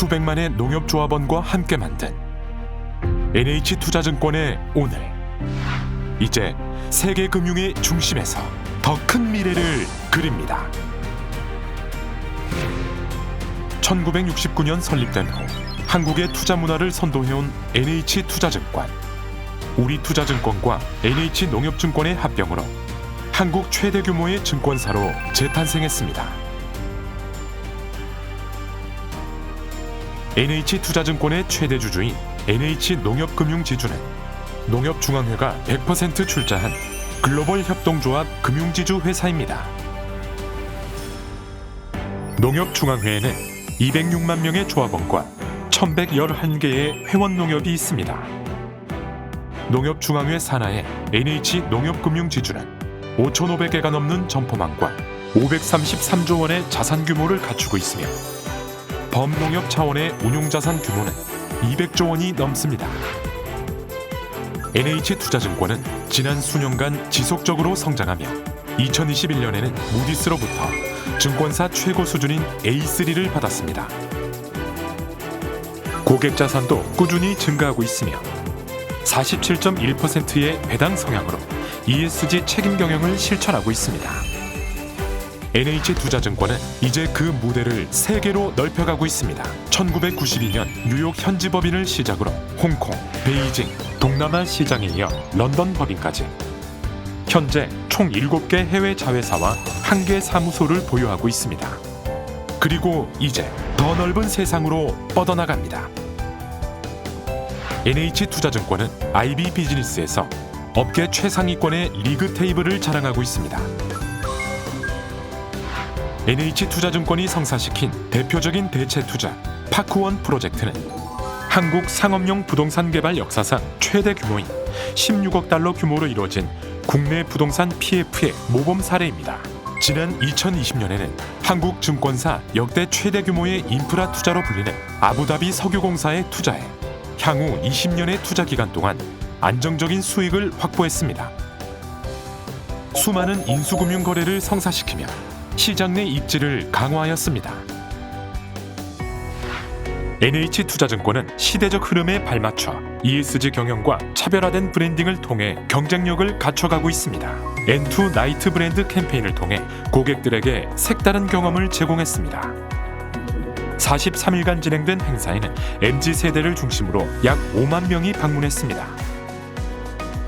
수백만의 농협조합원과 함께 만든 NH투자증권의 오늘 이제 세계 금융의 중심에서 더 큰 미래를 그립니다. 1969년 설립된 후 한국의 투자 문화를 선도해온 NH투자증권. 우리 투자증권과 NH농협증권의 합병으로 한국 최대 규모의 증권사로 재탄생했습니다. NH투자증권의 최대 주주인 NH농협금융지주는 농협중앙회가 100% 출자한 글로벌 협동조합 금융지주 회사입니다. 농협중앙회에는 206만 명의 조합원과 1111개의 회원 농협이 있습니다. 농협중앙회 산하의 NH농협금융지주는 5,500개가 넘는 점포망과 533조 원의 자산 규모를 갖추고 있으며 범농협 차원의 운용자산 규모는 200조 원이 넘습니다. NH투자증권은 지난 수년간 지속적으로 성장하며 2021년에는 무디스로부터 증권사 최고 수준인 A3를 받았습니다. 고객 자산도 꾸준히 증가하고 있으며 47.1%의 배당 성향으로 ESG 책임 경영을 실천하고 있습니다. NH투자증권은 이제 그 무대를 세계로 넓혀가고 있습니다. 1992년 뉴욕 현지 법인을 시작으로 홍콩, 베이징, 동남아 시장에 이어 런던 법인까지 현재 총 7개 해외 자회사와 1개 사무소를 보유하고 있습니다. 그리고 이제 더 넓은 세상으로 뻗어나갑니다. NH투자증권은 IB 비즈니스에서 업계 최상위권의 리그 테이블을 자랑하고 있습니다. NH투자증권이 성사시킨 대표적인 대체 투자 파크원 프로젝트는 한국 상업용 부동산 개발 역사상 최대 규모인 16억 달러 규모로 이루어진 국내 부동산 PF의 모범 사례입니다. 지난 2020년에는 한국 증권사 역대 최대 규모의 인프라 투자로 불리는 아부다비 석유공사에 투자해 향후 20년의 투자 기간 동안 안정적인 수익을 확보했습니다. 수많은 인수금융 거래를 성사시키며 시장 내 입지를 강화하였습니다. NH투자증권은 시대적 흐름에 발맞춰 ESG 경영과 차별화된 브랜딩을 통해 경쟁력을 갖춰가고 있습니다. N2 나이트 브랜드 캠페인을 통해 고객들에게 색다른 경험을 제공했습니다. 43일간 진행된 행사에는 MZ 세대를 중심으로 약 5만 명이 방문했습니다.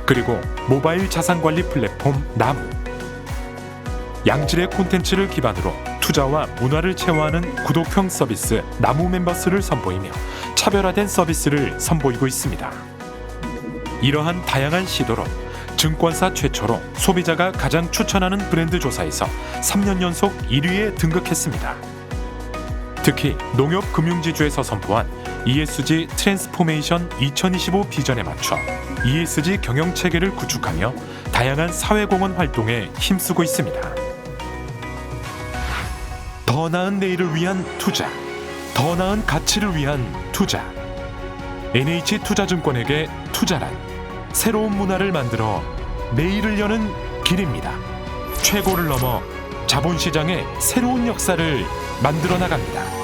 그리고 모바일 자산 관리 플랫폼 나무 양질의 콘텐츠를 기반으로 투자와 문화를 체화하는 구독형 서비스 나무 멤버스를 선보이며 차별화된 서비스를 선보이고 있습니다. 이러한 다양한 시도로 증권사 최초로 소비자가 가장 추천하는 브랜드 조사에서 3년 연속 1위에 등극했습니다. 특히 농협 금융지주에서 선포한 ESG 트랜스포메이션 2025 비전에 맞춰 ESG 경영 체계를 구축하며 다양한 사회공헌 활동에 힘쓰고 있습니다. 더 나은 내일을 위한 투자, 더 나은 가치를 위한 투자. NH투자증권에게 투자란 새로운 문화를 만들어 내일을 여는 길입니다. 최고를 넘어 자본시장의 새로운 역사를 만들어 나갑니다.